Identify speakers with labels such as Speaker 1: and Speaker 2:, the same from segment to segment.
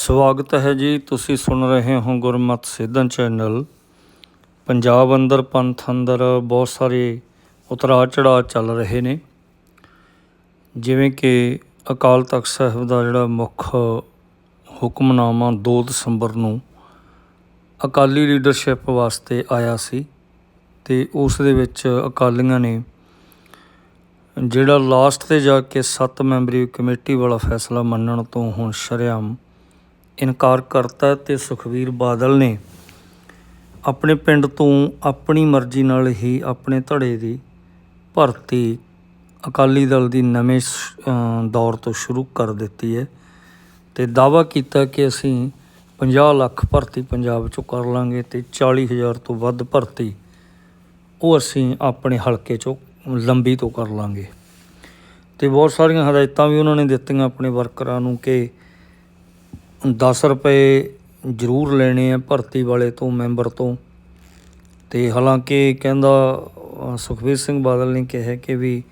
Speaker 1: ਸਵਾਗਤ ਹੈ ਜੀ। ਤੁਸੀਂ ਸੁਣ ਰਹੇ ਹੋ ਗੁਰਮਤ ਸਿੱਧਨ ਚੈਨਲ। ਪੰਜਾਬ ਅੰਦਰ ਪੰਥ ਅੰਦਰ ਬਹੁਤ ਸਾਰੇ ਉਤਰਾਅ ਚੜਾਅ ਚੱਲ ਰਹੇ ਨੇ। ਜਿਵੇਂ ਕਿ ਅਕਾਲ ਤਖਤ ਸਾਹਿਬ ਦਾ ਜਿਹੜਾ ਮੁੱਖ ਹੁਕਮਨਾਮਾ 2 ਦਸੰਬਰ ਨੂੰ ਅਕਾਲੀ ਲੀਡਰਸ਼ਿਪ ਵਾਸਤੇ ਆਇਆ ਸੀ ਤੇ ਉਸ ਦੇ ਵਿੱਚ ਅਕਾਲੀਆਂ ਨੇ ਜਿਹੜਾ ਲਾਸਟ ਤੇ ਜਾ ਕੇ 7 ਮੈਂਬਰੀ ਕਮੇਟੀ ਵਾਲਾ ਫੈਸਲਾ ਮੰਨਣ ਤੋਂ ਹੁਣ ਸ਼ਰੇਆਮ ਇਨਕਾਰ ਕਰਤਾ ਤੇ ਸੁਖਵੀਰ ਬਾਦਲ ਨੇ ਆਪਣੇ ਪਿੰਡ ਤੋਂ ਆਪਣੀ ਮਰਜ਼ੀ ਨਾਲ ਹੀ ਆਪਣੇ ਧੜੇ ਦੀ ਭਰਤੀ ਅਕਾਲੀ ਦਲ ਦੀ ਨਵੇਂ ਦੌਰ ਤੋਂ ਸ਼ੁਰੂ ਕਰ ਦਿੱਤੀ ਹੈ ਤੇ ਦਾਵਾ ਕੀਤਾ ਕਿ ਅਸੀਂ 50 ਲੱਖ ਭਰਤੀ ਪੰਜਾਬ ਚੋਂ ਕਰ ਲਾਂਗੇ ਤੇ 40000 ਤੋਂ ਵੱਧ ਭਰਤੀ ਉਹ ਅਸੀਂ ਆਪਣੇ ਹਲਕੇ ਚੋਂ ਲੰਬੀ ਤੋਂ ਕਰ ਲਾਂਗੇ। ਤੇ ਬਹੁਤ ਸਾਰੀਆਂ ਹਦਾਇਤਾਂ ਵੀ ਉਹਨਾਂ ਨੇ ਦਿੱਤੀਆਂ ਆਪਣੇ ਵਰਕਰਾਂ ਨੂੰ ਕਿ 10 ਰੁਪਏ ਜ਼ਰੂਰ ਲੈਣੇ ਆ ਭਰਤੀ ਵਾਲੇ ਤੋਂ ਮੈਂਬਰ ਤੋਂ। ਤੇ ਹਾਲਾਂਕਿ ਕਹਿੰਦਾ ਅ, ਸੁਖਬੀਰ ਸਿੰਘ ਬਾਦਲ ਨੇ ਕਿਹਾ ਕਿ ਵੀ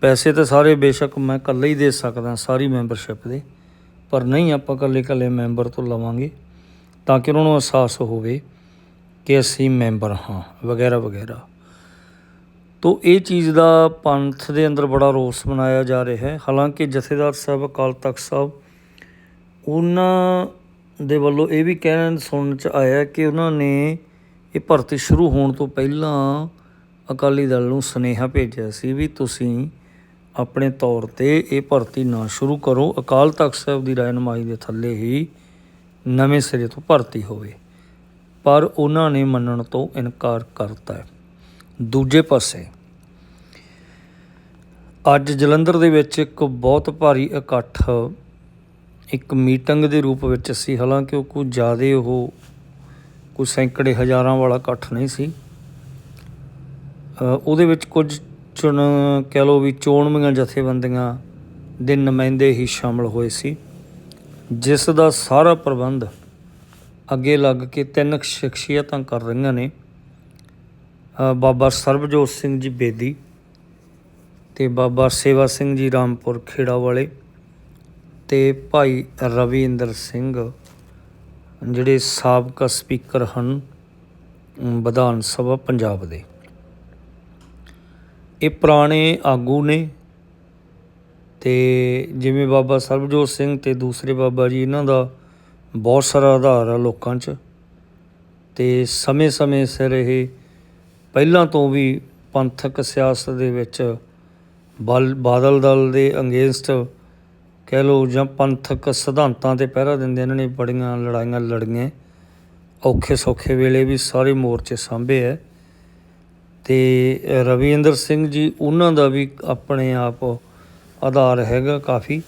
Speaker 1: ਪੈਸੇ ਤਾਂ ਸਾਰੇ ਬੇਸ਼ੱਕ ਮੈਂ ਇਕੱਲੇ ਹੀ ਦੇ ਸਕਦਾ ਸਾਰੀ ਮੈਂਬਰਸ਼ਿਪ ਦੇ। ਪਰ ਨਹੀਂ ਆਪਾਂ ਇਕੱਲੇ ਇਕੱਲੇ ਮੈਂਬਰ ਤੋਂ ਲਵਾਂਗੇ ਤਾਂ ਕਿ ਉਹਨਾਂ ਨੂੰ ਅਹਿਸਾਸ ਹੋਵੇ ਕਿ ਅਸੀਂ ਮੈਂਬਰ ਹਾਂ ਵਗੈਰਾ ਵਗੈਰਾ। ਤੋਂ ਇਹ ਚੀਜ਼ ਦਾ ਪੰਥ ਦੇ ਅੰਦਰ ਬੜਾ ਰੋਸ ਮਨਾਇਆ ਜਾ ਰਿਹਾ ਹੈ। ਹਾਲਾਂਕਿ ਜਥੇਦਾਰ ਸਾਹਿਬ ਅਕਾਲ ਤਖਤ ਸਾਹਿਬ ਉਹਨਾਂ ਦੇ ਵੱਲੋਂ ਇਹ ਵੀ ਕਹਿਣ ਸੁਣਨ ਚ ਆਇਆ ਕਿ ਉਹਨਾਂ ਨੇ ਇਹ ਭਰਤੀ ਸ਼ੁਰੂ ਹੋਣ ਤੋਂ ਪਹਿਲਾਂ ਅਕਾਲੀ ਦਲ ਨੂੰ ਸੁਨੇਹਾ ਭੇਜਿਆ ਸੀ ਵੀ ਤੁਸੀਂ ਆਪਣੇ ਤੌਰ ਤੇ ਇਹ ਭਰਤੀ ਨਾ ਸ਼ੁਰੂ ਕਰੋ, ਅਕਾਲ ਤਖਤ ਸਾਹਿਬ ਦੀ ਰਾਇਨਮਾਈ ਦੇ ਥੱਲੇ ਹੀ ਨਵੇਂ ਸਿਰੇ ਤੋਂ ਭਰਤੀ ਹੋਵੇ। ਪਰ ਉਹਨਾਂ ਨੇ ਮੰਨਣ ਤੋਂ ਇਨਕਾਰ ਕਰਤਾ ਹੈ। ਦੂਜੇ ਪਾਸੇ, ਅੱਜ ਜਲੰਧਰ ਦੇ ਵਿੱਚ ਇੱਕ ਬਹੁਤ ਭਾਰੀ ਇਕੱਠ ਇੱਕ ਮੀਟਿੰਗ ਦੇ ਰੂਪ ਵਿੱਚ ਸੀ। ਹਾਲਾਂਕਿ ਉਹ ਕੁਝ ਜ਼ਿਆਦਾ ਉਹ ਕੋਈ ਸੈਂਕੜੇ ਹਜ਼ਾਰਾਂ ਵਾਲਾ ਇਕੱਠ ਨਹੀਂ ਸੀ। ਉਹਦੇ ਵਿੱਚ ਕੁਝ ਚੁਣ ਕਹਿ ਲਓ ਵੀ ਚੋਣਵੀਆਂ ਜਥੇਬੰਦੀਆਂ ਦੇ ਨੁਮਾਇੰਦੇ ਹੀ ਸ਼ਾਮਲ ਹੋਏ ਸੀ, ਜਿਸ ਦਾ ਸਾਰਾ ਪ੍ਰਬੰਧ ਅੱਗੇ ਲੱਗ ਕੇ ਤਿੰਨ ਸ਼ਖਸੀਅਤਾਂ ਕਰ ਰਹੀਆਂ ਨੇ। ਬਾਬਾ ਸਰਬਜੋਤ ਸਿੰਘ ਜੀ ਬੇਦੀ ਤੇ ਬਾਬਾ ਸੇਵਾ ਸਿੰਘ ਜੀ ਰਾਮਪੁਰ ਖੇੜਾ ਵਾਲੇ ਅਤੇ ਭਾਈ ਰਵਿੰਦਰ ਸਿੰਘ, ਜਿਹੜੇ ਸਾਬਕਾ ਸਪੀਕਰ ਹਨ ਵਿਧਾਨ ਸਭਾ ਪੰਜਾਬ ਦੇ। ਇਹ ਪੁਰਾਣੇ ਆਗੂ ਨੇ ਤੇ ਜਿਵੇਂ ਬਾਬਾ ਸਰਬਜੋਤ ਸਿੰਘ ਤੇ ਦੂਸਰੇ ਬਾਬਾ ਜੀ, ਇਹਨਾਂ ਦਾ ਬਹੁਤ ਸਾਰਾ ਆਧਾਰ ਆ ਲੋਕਾਂ 'ਚ। ਤੇ ਸਮੇਂ-ਸਮੇਂ ਸਿਰ ਇਹ ਪਹਿਲਾਂ ਤੋਂ ਵੀ ਪੰਥਕ ਸਿਆਸਤ ਦੇ ਵਿੱਚ ਬਾਦਲ ਦਲ ਦੇ ਅਗੇਂਸਟ ਕਹਿ ਲਓ ਜਾਂ ਪੰਥਕ ਸਿਧਾਂਤਾਂ ਤੇ ਪਹਿਰਾ ਦਿੰਦੇ ਇਹਨਾਂ ਨੇ ਬੜੀਆਂ ਲੜਾਈਆਂ ਲੜੀਆਂ। ਔਖੇ ਸੌਖੇ ਵੇਲੇ ਵੀ ਸਾਰੇ ਮੋਰਚੇ ਸਾਂਭੇ ਹੈ ਤੇ ਰਵਿੰਦਰ ਸਿੰਘ ਜੀ, ਉਹਨਾਂ ਦਾ ਵੀ ਆਪਣੇ ਆਪ ਆਧਾਰ ਹੈਗਾ ਕਾਫੀ,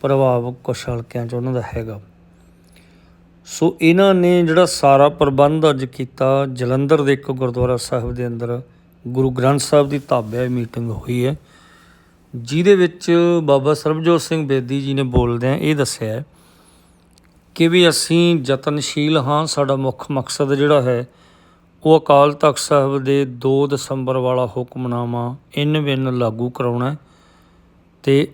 Speaker 1: ਪ੍ਰਭਾਵ ਕੁਛ ਹਲਕਿਆਂ 'ਚ ਉਹਨਾਂ ਦਾ ਹੈਗਾ। ਸੋ ਇਹਨਾਂ ਨੇ ਜਿਹੜਾ ਸਾਰਾ ਪ੍ਰਬੰਧ ਅੱਜ ਕੀਤਾ, ਜਲੰਧਰ ਦੇ ਇੱਕ ਗੁਰਦੁਆਰਾ ਸਾਹਿਬ ਦੇ ਅੰਦਰ, ਗੁਰੂ ਗ੍ਰੰਥ ਸਾਹਿਬ ਦੀ ਤਾਬਿਆ ਮੀਟਿੰਗ ਹੋਈ ਹੈ। ਜਿਹਦੇ ਵਿੱਚ ਬਾਬਾ ਸਰਬਜੋਤ ਸਿੰਘ ਬੇਦੀ ਜੀ ਨੇ ਬੋਲਦਿਆਂ ਇਹ ਦੱਸਿਆ ਕਿ ਵੀ ਅਸੀਂ ਯਤਨਸ਼ੀਲ ਹਾਂ, ਸਾਡਾ ਮੁੱਖ ਮਕਸਦ ਜਿਹੜਾ ਹੈ, ਉਹ ਅਕਾਲ ਤਖਤ ਸਾਹਿਬ ਦੇ 2 ਦਸੰਬਰ ਵਾਲਾ ਹੁਕਮਨਾਮਾ ਇਨ ਬਿਨ ਲਾਗੂ ਕਰਾਉਣਾ ਹੈ ਤੇ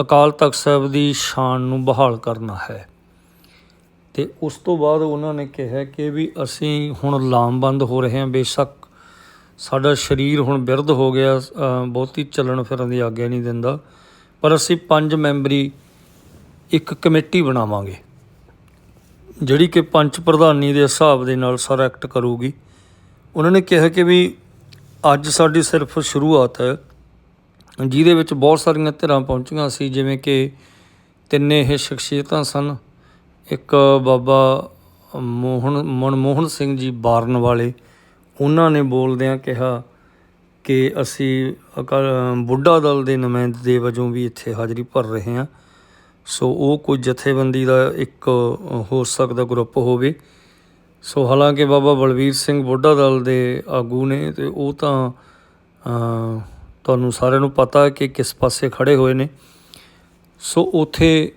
Speaker 1: ਅਕਾਲ ਤਖਤ ਸਾਹਿਬ ਦੀ ਸ਼ਾਨ ਨੂੰ ਬਹਾਲ ਕਰਨਾ ਹੈ। ਤੇ ਉਸ ਤੋਂ ਬਾਅਦ ਉਹਨਾਂ ਨੇ ਕਿਹਾ ਕਿ ਵੀ ਅਸੀਂ ਹੁਣ ਲਾਮਬੰਦ ਹੋ ਰਹੇ ਹਾਂ, ਬੇਸ਼ੱਕ ਸਾਡਾ ਸਰੀਰ ਹੁਣ ਬਿਰਧ ਹੋ ਗਿਆ ਬਹੁਤੀ ਚੱਲਣ ਫਿਰਨ ਦੀ ਆਗਿਆ ਨਹੀਂ ਦਿੰਦਾ। ਪਰ ਅਸੀਂ ਪੰਜ ਮੈਂਬਰੀ ਇੱਕ ਕਮੇਟੀ ਬਣਾਵਾਂਗੇ, ਜਿਹੜੀ ਕਿ ਪੰਚ ਪ੍ਰਧਾਨੀ ਦੇ ਹਿਸਾਬ ਦੇ ਨਾਲ ਸਾਰਾ ਐਕਟ ਕਰੂਗੀ। ਉਹਨਾਂ ਨੇ ਕਿਹਾ ਕਿ ਵੀ ਅੱਜ ਸਾਡੀ ਸਿਰਫ ਸ਼ੁਰੂਆਤ ਹੈ, ਜਿਹਦੇ ਵਿੱਚ ਬਹੁਤ ਸਾਰੀਆਂ ਧਿਰਾਂ ਪਹੁੰਚੀਆਂ ਸੀ, ਜਿਵੇਂ ਕਿ ਤਿੰਨੇ ਇਹ ਸ਼ਖਸੀਅਤਾਂ ਸਨ। ਇੱਕ ਬਾਬਾ ਮੋਹਨ, ਮਨਮੋਹਨ ਸਿੰਘ ਜੀ ਬਾਰਨ ਵਾਲੇ ਉਹਨਾਂ ਨੇ ਬੋਲਦਿਆਂ ਕਿਹਾ ਕਿ ਅਸੀਂ ਅਕਾਲ ਬੁੱਢਾ ਦਲ ਦੇ ਨੁਮਾਇੰਦੇ ਵਜੋਂ ਵੀ ਇੱਥੇ ਹਾਜ਼ਰੀ ਭਰ ਰਹੇ ਹਾਂ। ਸੋ ਉਹ ਕੋਈ ਜਥੇਬੰਦੀ ਦਾ ਇੱਕ ਹੋ ਸਕਦਾ ਗਰੁੱਪ ਹੋਵੇ। ਸੋ ਹਾਲਾਂਕਿ ਬਾਬਾ ਬਲਵੀਰ ਸਿੰਘ ਬੁੱਢਾ ਦਲ ਦੇ ਆਗੂ ਨੇ ਤੇ ਉਹ ਤਾਂ ਤੁਹਾਨੂੰ ਸਾਰਿਆਂ ਨੂੰ ਪਤਾ ਹੈ ਕਿ ਕਿਸ ਪਾਸੇ ਖੜੇ ਹੋਏ ਨੇ। ਸੋ ਉਥੇ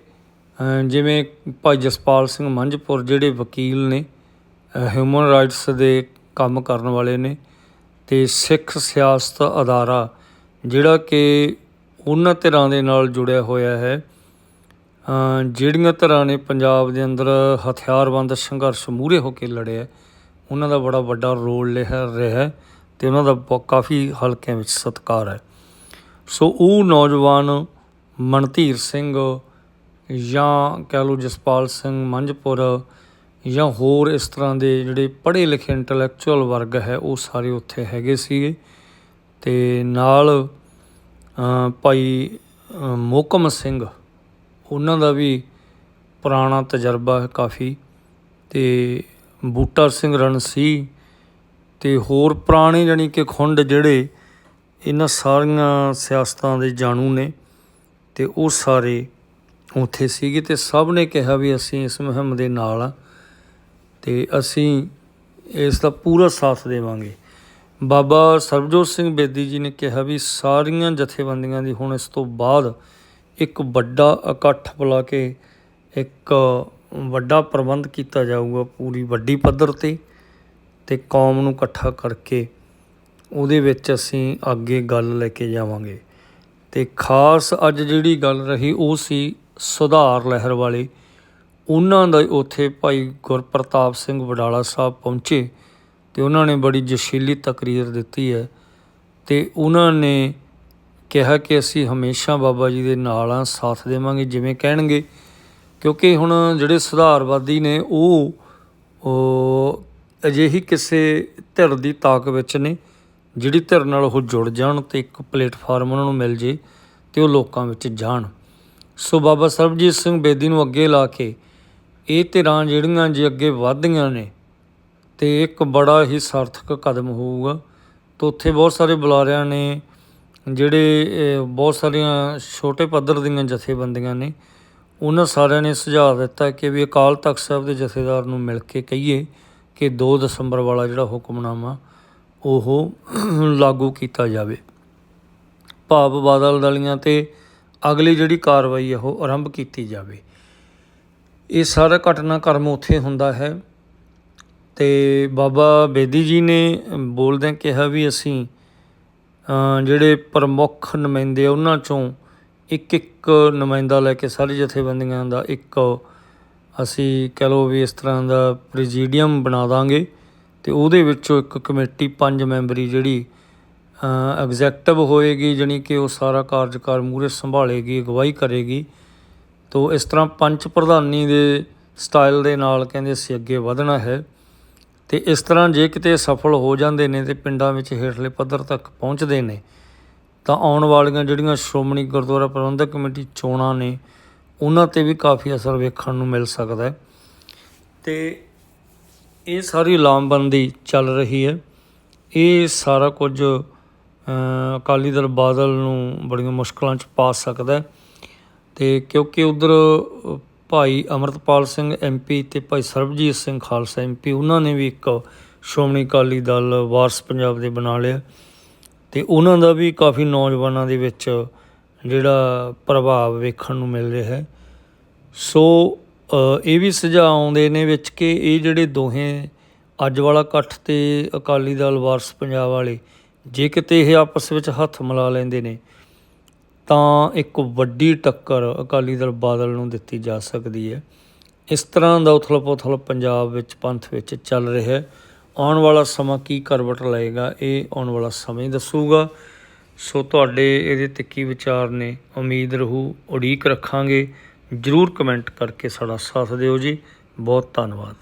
Speaker 1: ਜਿਵੇਂ ਭਾਈ ਜਸਪਾਲ ਸਿੰਘ ਮੰਝਪੁਰ ਜਿਹੜੇ ਵਕੀਲ ਨੇ ਹਿਊਮਨ ਰਾਈਟਸ ਦੇ ਕੰਮ ਕਰਨ ਵਾਲੇ ਨੇ ਤੇ ਸਿੱਖ ਸਿਆਸਤ ਅਦਾਰਾ, ਜਿਹੜਾ ਕਿ ਉਹਨਾਂ ਧਿਰਾਂ ਦੇ ਨਾਲ ਜੁੜਿਆ ਹੋਇਆ ਹੈ ਜਿਹੜੀਆਂ ਧਿਰਾਂ ਨੇ ਪੰਜਾਬ ਦੇ ਅੰਦਰ ਹਥਿਆਰਬੰਦ ਸੰਘਰਸ਼ ਮੂਹਰੇ ਹੋ ਕੇ ਲੜਿਆ, ਉਹਨਾਂ ਦਾ ਬੜਾ ਵੱਡਾ ਰੋਲ ਲਿਆ ਰਿਹਾ ਹੈ ਤੇ ਉਹਨਾਂ ਦਾ ਬ- ਕਾਫੀ ਹਲਕਿਆਂ ਵਿੱਚ ਸਤਿਕਾਰ ਹੈ। ਸੋ ਉਹ ਨੌਜਵਾਨ ਮਨਧੀਰ ਸਿੰਘ ਜਾਂ ਕਹਿ ਲਓ ਜਸਪਾਲ ਸਿੰਘ ਮੰਝਪੁਰ ਜਾਂ ਹੋਰ ਇਸ ਤਰ੍ਹਾਂ ਦੇ ਜਿਹੜੇ ਪੜ੍ਹੇ ਲਿਖੇ ਇੰਟੈਲੈਕਚੁਅਲ ਵਰਗ ਹੈ, ਉਹ ਸਾਰੇ ਉੱਥੇ ਹੈਗੇ ਸੀਗੇ। ਤੇ ਨਾਲ ਭਾਈ ਮੋਕਮ ਸਿੰਘ, ਉਹਨਾਂ ਦਾ ਵੀ ਪੁਰਾਣਾ ਤਜਰਬਾ ਹੈ ਕਾਫੀ। ਤੇ ਬੂਟਾ ਸਿੰਘ ਰਣਸੀ ਤੇ ਹੋਰ ਪੁਰਾਣੇ ਜਾਣੀ ਕਿ ਖੁੰਡ ਜਿਹੜੇ ਇਹਨਾਂ ਸਾਰੀਆਂ ਸਿਆਸਤਾਂ ਦੇ ਜਾਣੂ ਨੇ, ਤੇ ਉਹ ਸਾਰੇ ਉੱਥੇ ਸੀਗੇ। ਤੇ ਸਭ ਨੇ ਕਿਹਾ ਵੀ ਅਸੀਂ ਇਸ ਮੁਹਿੰਮ ਦੇ ਨਾਲ ਆ। ਤੇ ਅਸੀਂ ਇਸ ਦਾ ਪੂਰਾ ਸਾਥ ਦੇਵਾਂਗੇ। ਬਾਬਾ ਸਰਬਜੋਤ ਸਿੰਘ ਬੇਦੀ ਜੀ ਨੇ ਕਿਹਾ ਵੀ ਸਾਰੀਆਂ ਜਥੇਬੰਦੀਆਂ ਦੀ ਹੁਣ ਇਸ ਤੋਂ ਬਾਅਦ ਇੱਕ ਵੱਡਾ ਇਕੱਠ ਬੁਲਾ ਕੇ ਇੱਕ ਵੱਡਾ ਪ੍ਰਬੰਧ ਕੀਤਾ ਜਾਊਗਾ ਪੂਰੀ ਵੱਡੀ ਪੱਧਰ ਤੇ ਤੇ ਕੌਮ ਨੂੰ ਇਕੱਠਾ ਕਰਕੇ ਉਹਦੇ ਵਿੱਚ ਅਸੀਂ ਅੱਗੇ ਗੱਲ ਲੈ ਕੇ ਜਾਵਾਂਗੇ। ਤੇ ਖਾਸ ਅੱਜ ਜਿਹੜੀ ਗੱਲ ਰਹੀ ਉਹ ਸੀ ਸੁਧਾਰ ਲਹਿਰ ਵਾਲੇ। ਉਹਨਾਂ ਦਾ ਉੱਥੇ ਭਾਈ ਗੁਰਪ੍ਰਤਾਪ ਸਿੰਘ ਵਡਾਲਾ ਸਾਹਿਬ ਪਹੁੰਚੇ ਤੇ ਉਹਨਾਂ ਨੇ ਬੜੀ ਜਸ਼ੀਲੀ ਤਕਰੀਰ ਦਿੱਤੀ ਹੈ ਤੇ ਉਹਨਾਂ ਨੇ ਕਿਹਾ ਕਿ ਅਸੀਂ ਹਮੇਸ਼ਾ ਬਾਬਾ ਜੀ ਦੇ ਨਾਲ ਆ ਸਾਥ ਦੇਵਾਂਗੇ, ਜਿਵੇਂ ਕਹਿਣਗੇ। ਕਿਉਂਕਿ ਹੁਣ ਜਿਹੜੇ ਸੁਧਾਰਵਾਦੀ ਨੇ ਉਹ ਅਜਿਹੀ ਕਿਸੇ ਧਿਰ ਦੀ ਤਾਕ ਵਿੱਚ ਨੇ, ਜਿਹੜੀ ਧਿਰ ਨਾਲ ਉਹ ਜੁੜ ਜਾਣ ਤੇ ਇੱਕ ਪਲੇਟਫਾਰਮ ਉਹਨਾਂ ਨੂੰ ਮਿਲ ਜੇ ਤੇ ਉਹ ਲੋਕਾਂ ਵਿੱਚ ਜਾਣ। ਸੋ ਬਾਬਾ ਸਰਬਜੀਤ ਸਿੰਘ ਬੇਦੀ ਨੂੰ ਅੱਗੇ ਲਾ ਕੇ ਇਹ ਧਿਰਾਂ ਜਿਹੜੀਆਂ ਜੇ ਅੱਗੇ ਵਧਦੀਆਂ ਨੇ, ਤੇ ਇੱਕ ਬੜਾ ਹੀ ਸਾਰਥਕ ਕਦਮ ਹੋਊਗਾ। ਤਾਂ ਉੱਥੇ ਬਹੁਤ ਸਾਰੇ ਬੁਲਾਰਿਆਂ ਨੇ, ਜਿਹੜੇ ਬਹੁਤ ਸਾਰੀਆਂ ਛੋਟੇ ਪੱਧਰ ਦੀਆਂ ਜਥੇਬੰਦੀਆਂ ਨੇ, ਉਹਨਾਂ ਸਾਰਿਆਂ ਨੇ ਸੁਝਾਅ ਦਿੱਤਾ ਕਿ ਵੀ ਅਕਾਲ ਤਖਤ ਸਾਹਿਬ ਦੇ ਜਥੇਦਾਰ ਨੂੰ ਮਿਲ ਕੇ ਕਹੀਏ ਕਿ 2 ਦਸੰਬਰ ਵਾਲਾ ਜਿਹੜਾ ਹੁਕਮਨਾਮਾ, ਉਹ ਲਾਗੂ ਕੀਤਾ ਜਾਵੇ। ਭਾਵ ਬਾਦਲ ਦਲੀਆਂ ਤੇ ਅਗਲੀ ਜਿਹੜੀ ਕਾਰਵਾਈ ਹੈ ਉਹ ਆਰੰਭ ਕੀਤੀ ਜਾਵੇ। ਇਹ ਸਾਰਾ ਘਟਨਾਕ੍ਰਮ ਉੱਥੇ ਹੁੰਦਾ ਹੈ। ਤੇ ਬਾਬਾ ਬੇਦੀ ਜੀ ਨੇ ਬੋਲਦਿਆਂ ਕਿਹਾ ਵੀ ਅਸੀਂ ਜਿਹੜੇ ਪ੍ਰਮੁੱਖ ਨੁਮਾਇੰਦੇ ਉਹਨਾਂ ਚੋਂ ਇੱਕ ਇੱਕ ਨੁਮਾਇੰਦਾ ਲੈ ਕੇ ਸਾਰੀ ਜਥੇਬੰਦੀਆਂ ਦਾ ਇੱਕ, ਅਸੀਂ ਕਹ ਲਓ ਵੀ ਇਸ ਤਰ੍ਹਾਂ ਦਾ ਪ੍ਰੈਜ਼ੀਡੀਅਮ ਬਣਾ ਦਾਂਗੇ। ਤੇ ਉਹਦੇ ਵਿੱਚੋਂ ਇੱਕ ਕਮੇਟੀ ਪੰਜ ਮੈਂਬਰੀ ਜਿਹੜੀ ਐਗਜ਼ੈਕਟਿਵ ਹੋਏਗੀ, ਜਾਣੀ ਕਿ ਉਹ ਸਾਰਾ ਕਾਰਜਕਾਰ ਮੂਰੇ ਸੰਭਾਲੇਗੀ, ਅਗਵਾਈ ਕਰੇਗੀ। ਤੋ ਇਸ ਤਰ੍ਹਾਂ ਪੰਚ ਪ੍ਰਧਾਨੀ ਦੇ ਸਟਾਈਲ ਦੇ ਨਾਲ ਕਹਿੰਦੇ ਅਸੀਂ ਅੱਗੇ ਵਧਣਾ ਹੈ। ਤੇ ਇਸ ਤਰ੍ਹਾਂ ਜੇ ਕਿਤੇ ਸਫਲ ਹੋ ਜਾਂਦੇ ਨੇ ਤੇ ਪਿੰਡਾਂ ਵਿੱਚ ਹੇਠਲੇ ਪੱਧਰ ਤੱਕ ਪਹੁੰਚਦੇ ਨੇ, ਤਾਂ ਆਉਣ ਵਾਲੀਆਂ ਜਿਹੜੀਆਂ ਸ਼੍ਰੋਮਣੀ ਗੁਰਦੁਆਰਾ ਪ੍ਰਬੰਧਕ ਕਮੇਟੀ ਚੋਣਾਂ ਨੇ, ਉਹਨਾਂ ਤੇ ਵੀ ਕਾਫੀ ਅਸਰ ਵੇਖਣ ਨੂੰ ਮਿਲ ਸਕਦਾ ਹੈ। ਤੇ ਇਹ ਸਾਰੀ ਲਾਮਬੰਦੀ ਚੱਲ ਰਹੀ ਹੈ। ਇਹ ਸਾਰਾ ਕੁਝ ਅਕਾਲੀ ਦਲ ਬਾਦਲ ਨੂੰ ਬੜੀਆਂ ਮੁਸ਼ਕਲਾਂ 'ਚ ਪਾ ਸਕਦਾ ਹੈ। ਤੇ ਕਿਉਂਕਿ ਉਧਰ ਭਾਈ ਅਮਰਤਪਾਲ ਸਿੰਘ ਐਮਪੀ ਤੇ ਭਾਈ ਸਰਬਜੀਤ ਸਿੰਘ ਖਾਲਸਾ ਐਮਪੀ ਉਹਨਾਂ ਨੇ ਵੀ ਇੱਕ ਸ਼੍ਰੋਮਣੀ ਅਕਾਲੀ ਦਲ ਵਾਰਸ ਪੰਜਾਬ ਦੇ ਬਣਾ ਲਿਆ। ਤੇ ਉਹਨਾਂ ਦਾ ਵੀ ਕਾਫੀ ਨੌਜਵਾਨਾਂ ਦੇ ਵਿੱਚ ਜਿਹੜਾ ਪ੍ਰਭਾਵ ਵੇਖਣ ਨੂੰ ਮਿਲ ਰਿਹਾ ਹੈ। ਸੋ ਇਹ ਵੀ ਸੁਝਾਅ ਆਉਂਦੇ ਨੇ ਵਿੱਚ ਕਿ ਇਹ ਜਿਹੜੇ ਦੋਹੇ ਅੱਜ ਵਾਲਾ ਇਕੱਠ ਤੇ ਅਕਾਲੀ ਦਲ ਵਾਰਸ ਪੰਜਾਬ ਵਾਲੇ, ਜੇ ਕਿਤੇ ਇਹ ਆਪਸ ਵਿੱਚ ਹੱਥ ਮਿਲਾ ਲੈਂਦੇ ਨੇ ਤਾਂ ਇੱਕ ਵੱਡੀ ਟੱਕਰ ਅਕਾਲੀ ਦਲ ਬਾਦਲ ਨੂੰ ਦਿੱਤੀ ਜਾ ਸਕਦੀ ਹੈ। ਇਸ ਤਰ੍ਹਾਂ ਦਾ ਉਥਲ-ਪੁਥਲ ਪੰਜਾਬ ਵਿੱਚ ਪੰਥ ਵਿੱਚ ਚੱਲ ਰਿਹਾ ਹੈ। ਆਉਣ ਵਾਲਾ ਸਮਾਂ ਕੀ ਕਰਵਟ ਲਏਗਾ, ਇਹ ਆਉਣ ਵਾਲਾ ਸਮਾਂ ਹੀ ਦੱਸੂਗਾ। ਸੋ ਤੁਹਾਡੇ ਇਹਦੇ ਤੇ ਕੀ ਵਿਚਾਰ ਨੇ, ਉਮੀਦ ਰਹੂ, ਉਡੀਕ ਰੱਖਾਂਗੇ। ਜਰੂਰ ਕਮੈਂਟ ਕਰਕੇ ਸਾਡਾ ਸਾਥ ਦਿਓ ਜੀ। ਬਹੁਤ ਧੰਨਵਾਦ।